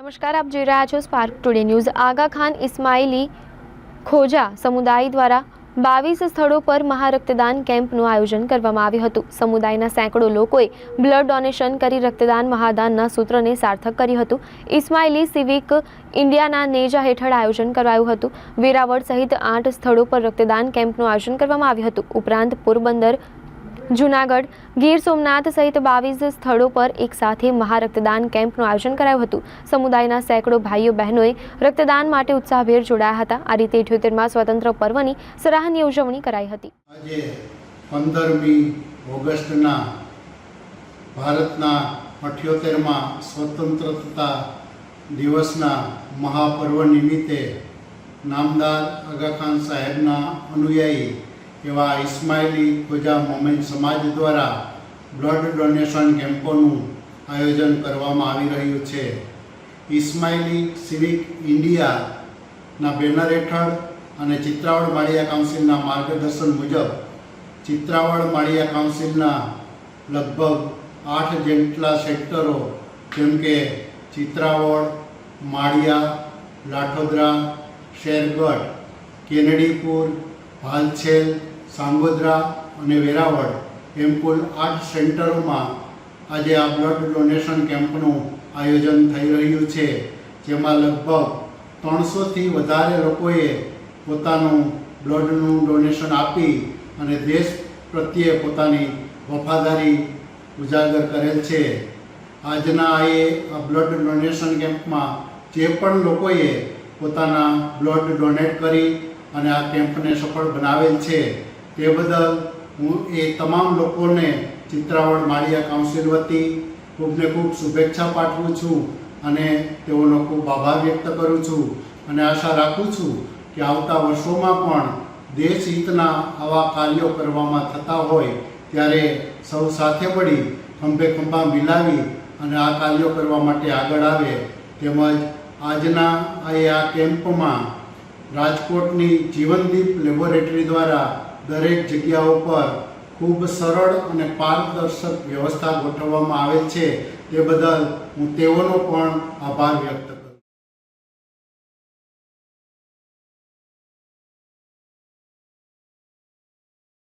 નમસ્કાર, આપ જોઈ રહ્યા છો Spark Today News Aga Khan Ismaili Khoja સમુદાય દ્વારા બાવીસ સ્થળો પર મહારક્તદાન કેમ્પનું આયોજન કરવામાં આવ્યું હતું. સમુદાયના સેંકડો લોકોએ બ્લડ ડોનેશન કરી રક્તદાન મહાદાનના સૂત્રને સાર્થક કર્યું હતું. ઇસ્માઇલી સિવિક ઇન્ડિયાના નેજા હેઠળ આયોજન કરાયું હતું. વેરાવળ સહિત આઠ સ્થળો પર રક્તદાન કેમ્પનું આયોજન કરવામાં આવ્યું હતું. ઉપરાંત પોરબંદર જૂનાગઢ. ગીર સોમનાથ સહિત બાવીસ સ્થળો પર એક સાથે મહારક્તદાન કેમ્પનું આયોજન કરાયું હતું. સમુદાયના સેંકડો ભાઈઓ બહેનોએ રક્તદાન માટે ઉત્સાહભેર જોડાયા હતા. આ રીતે ઇઠ્યોતેરમાં સ્વતંત્ર પર્વની સરાહનીય ઉજવણી કરાઈ હતી. આજે પંદરમી ઓગસ્ટના ભારતના અઠ્યોતેરમાં સ્વતંત્રતા દિવસના મહાપર્વ નિમિત્તે નામદાર આગાખાન સાહેબના અનુયાયી એવા ઇસ્માઇલી ખોજા મોમેન સમાજ દ્વારા બ્લડ ડોનેશન કેમ્પોનું આયોજન કરવામાં આવી રહ્યું છે. ઇસ્માઇલી સિવિક ઇન્ડિયાના બેનર હેઠળ અને ચિત્રાવડ માળિયા કાઉન્સિલના માર્ગદર્શન મુજબ ચિત્રાવડ માળિયા કાઉન્સિલના લગભગ આઠ જેટલા સેક્ટરો જેમ કે ચિત્રાવડ માળિયા, લાઠોદરા, શેરગઢ, કેનડીપુર ભાલછેલ સાંગોદરા અને વેરાવળ એમ કુલ આઠ સેન્ટરોમાં આજે આ બ્લડ ડોનેશન કેમ્પનું આયોજન થઈ રહ્યું છે, જેમાં લગભગ ત્રણસોથી વધારે લોકોએ પોતાનું બ્લડનું ડોનેશન આપી અને દેશ પ્રત્યે પોતાની વફાદારી ઉજાગર કરેલ છે. આજના આ બ્લડ ડોનેશન કેમ્પમાં જે પણ લોકોએ પોતાના બ્લડ ડોનેટ કરી અને આ કેમ્પને સફળ બનાવેલ છે તે બદલ હું એ તમામ લોકોને ચિત્રાવડ માળિયા કાઉન્સિલ વતી ખૂબને ખૂબ શુભેચ્છા પાઠવું છું અને તેઓનો ખૂબ આભાર વ્યક્ત કરું છું અને આશા રાખું છું કે આવતા વર્ષોમાં પણ દેશ હિતના આવા કાર્યો કરવામાં થતા હોય ત્યારે સૌ સાથે મળી ખંભે ખંભા મિલાવી અને આ કાર્યો કરવા માટે આગળ આવે તેમજ આજના આ કેમ્પમાં રાજકોટની જીવનદીપ લેબોરેટરી દ્વારા દરેક જગ્યા ઉપર ખૂબ સરળ અને પારદર્શક વ્યવસ્થા ગોઠવવામાં આવે છે. તે બદલ હું તેઓનો પણ આભાર વ્યક્ત